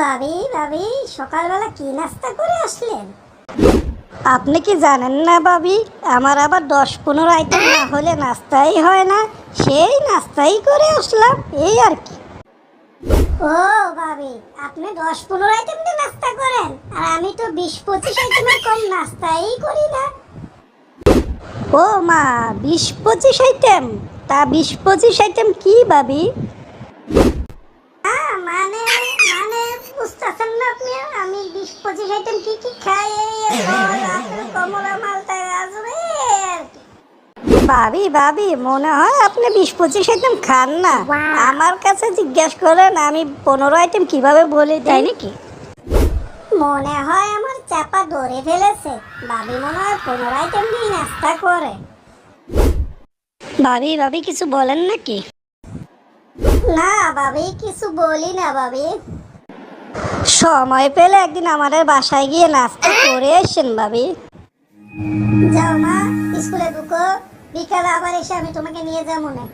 ভাবি ভাবি, সকালবেলা কি নাস্তা করে আসলেন? আপনি কি জানেন না ভাবি, আমার আবার দশ পনেরো আইটেম না হলে নাস্তাই হয় না, সেই নাস্তাই করে আসলাম, এই আর কি। ও ভাবি, আপনি দশ পনেরো আইটেম দিয়ে নাস্তা করেন, আর আমি তো বিশ পঁচিশ আইটেমের কম নাস্তাই করি না। ও মা, বিশ পঁচিশ আইটেম? তা বিশ পঁচিশ আইটেম কি ভাবি? মানে মানে বুঝতেছেন না আপনি? আমি বিশ পঁচিশ আইটেম কি কি খাই? কমলা মালটা গাজর। ভাবি ভাবি মনে হয় আপনি বিশ পঁচিশ আইটেম খান না। আমার কাছে জিজ্ঞেস করেন আমি পনেরো আইটেম কীভাবে বলি তাই নাকি? মনে হয় আমার চাপা ধরে ফেলেছে। ভাবি মনে হয় পনেরো আইটেম দিয়ে নাস্তা করে। ভাবি ভাবি কিছু বলেন নাকি? না ভাবি কিছু বলি না ভাবি সময় পেলে একদিন আমাদের বাসায় গিয়ে নাস্তা করে এসেন ভাবি যাও মা স্কুলে ঢুকো বিকালে আবার এসে আমি তোমাকে নিয়ে যাব না।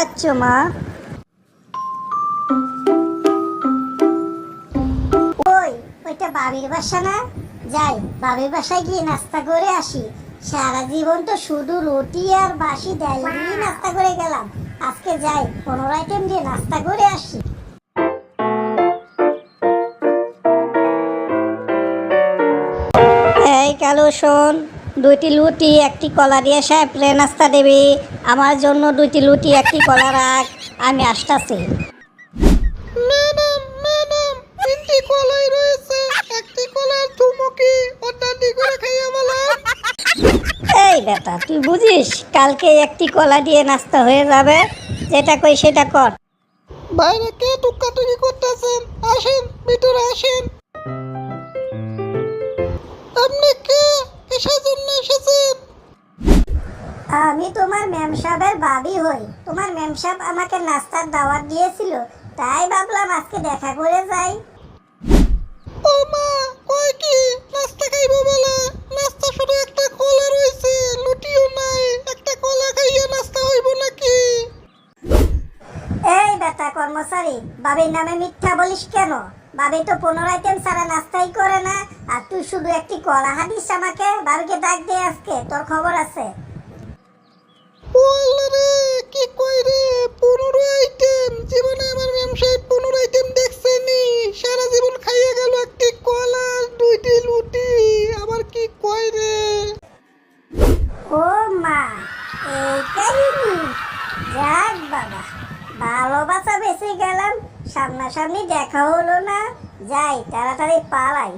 আচ্ছা মা। ওই ওইটা বাবির বাসা না? যাই বাবির বাসায় গিয়ে নাস্তা করে আসি। সারা জীবন তো শুধু রুটি আর বাসি ডাল দিয়ে নাস্তা করে গেলাম। আজকে যাই পনেরো আইটেম দিয়ে নাস্তা করে আসি। এই কালু শোন দুইটি লুটি একটি কলা দিয়ে সাহেবরে নাস্তা দেবে। আমার জন্য দুইটি লুটি একটি কলা রাখ। আমি আসতাছি। বেটা তুই বুঝিস কালকে একটি কলা দিয়ে নাস্তা হয়ে যাবে। যেটা কই সেটা কর। বাইরে কে টুকাটুকি করতেছেন? আসেন ভিতরে আসেন। আপনি কে? কিসের জন্য এসেছেন? আমি তোমার ম্যাম সাহেবের ভাবি হই। তোমার ম্যাম সাহেব আমাকে নাস্তার দাওয়াত দিয়েছিল। তাই ভাবলাম আজকে দেখা করে যাই ও মা কই কি নাস্তা খাইবো বলে নাস্তা শুধু একটা কলা রয়েছে লুটিও নাই একটা কলা খাইয়ে নাস্তা হইব নাকি এই বেটা কর্মচারী বাবির নামে মিথ্যা বলিস কেন? বাবি তো পনেরো আইটেম ছাড়া নাস্তাই করে না আর তুই শুধু একটি কলা হাদিস আমাকে বাবিকে ডাক দে আজকে তোর খবর আছে। ও আল্লাহ রে কি কই রে পনেরো আইটেম জীবনে আমার ম্যাম সাহেব পনেরো আইটেম দেখছেনি সারা জীবন খাইয়ে গেল একটি কলা আর দুইটি লুটি আবার কি কই রে? ও মা এই কাহিনী ভালোবাসা বেশি গেলাম সামনাসামনি দেখা হলো না। যাই তাড়াতাড়ি পালাই।